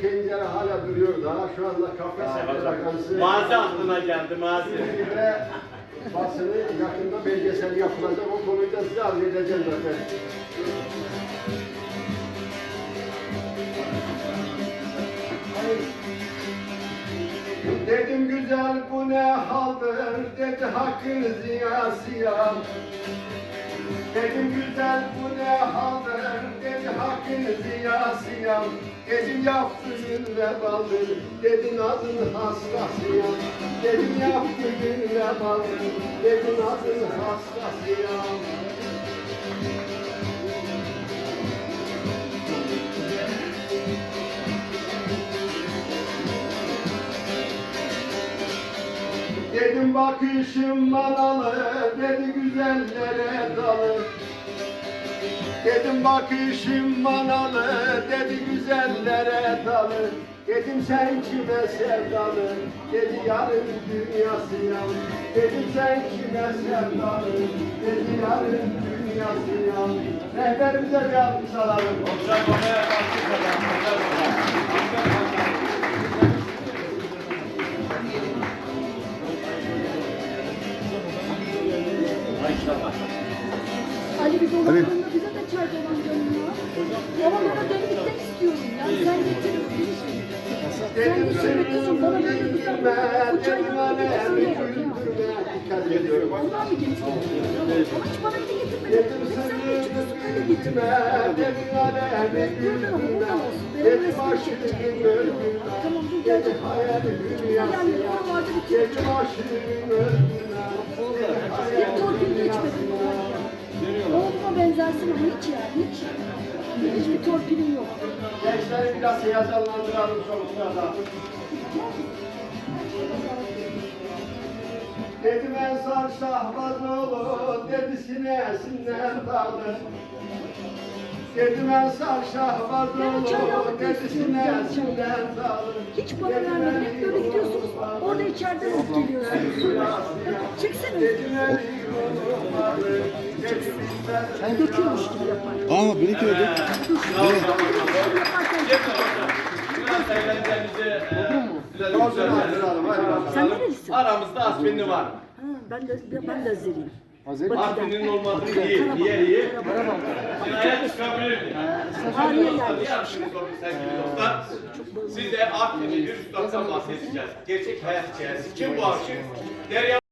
eski pencere hala duruyor daha. Şu anda kafes vakansı. Mazi aklına geldi mazi. Ve basını yakında belgesel yapılacak. O konuyu da size arz edeceğim zaten. Dedim güzel bu ne haldır dedi hakkın ziyasıyam Dedim güzel bu ne haldır dedi hakkın ziyasıyam. Dedim yaptığın vebaldır dedi nazın hastasıyam. Dedim yaptığın vebaldır dedi nazın hastasıyam Dedim bakışım manalı, dedi güzellere dalı. Dedim bakışım manalı, dedi güzellere dalı. Dedim sen kime sevdalı, dedi yarın dünyası yan. Dedim sen kime sevdalı, dedi yarın dünyası yan. Rehberimize bir alkış alalım. Hocam baktık adam. Maşallah. Ali bir dolandığında bize de çay dolandırın ya. Ama bana dönüp gitmek istiyorum ya. Sen getirin. Sen Dedim getirin kızım bana böyle güzel bu çayları dedim dolandırın alemi ya. güldürme. Dikkat ediyorum. Ondan mı getirdin? Ama hiç bana bile getirmedin. Dedim Sen seni de içiyorsun öyle getirdin. dedim alemi güldürme. Benim Dedim resmimi aşkını çekecek. Tamam dur Dedim gelecek. hayal dünyası Yani ya. oralarda bir kere hiç yani hiç. Hiçbir torpilim yok. Gençleri biraz heyecanlandıralım sonuçlarda. Dedim Ensar Şahbazoğlu dedi sinesinden daldı. Dedim Ensar Şahbazoğlu dedi sinesinden daldı. Hiç para vermeden hep böyle gidiyorsunuz. Orada içeride olup geliyorsunuz. Çeksene. Ben döküyormuş gibi yapar. Hatırlayalım, hadi bakalım. Sen nerelisin? Aramızda Asminli var. Ha, ben de ben de Azeriyim. Asmin'in olmadığını iyi, niye iyi? Cinayet çıkabilirdi. Tarihe sevgili dostlar? Size Akdeniz'in bir üstaddan bahsedeceğiz. Gerçek hayat hikayesi. Kim bu aşık? Derya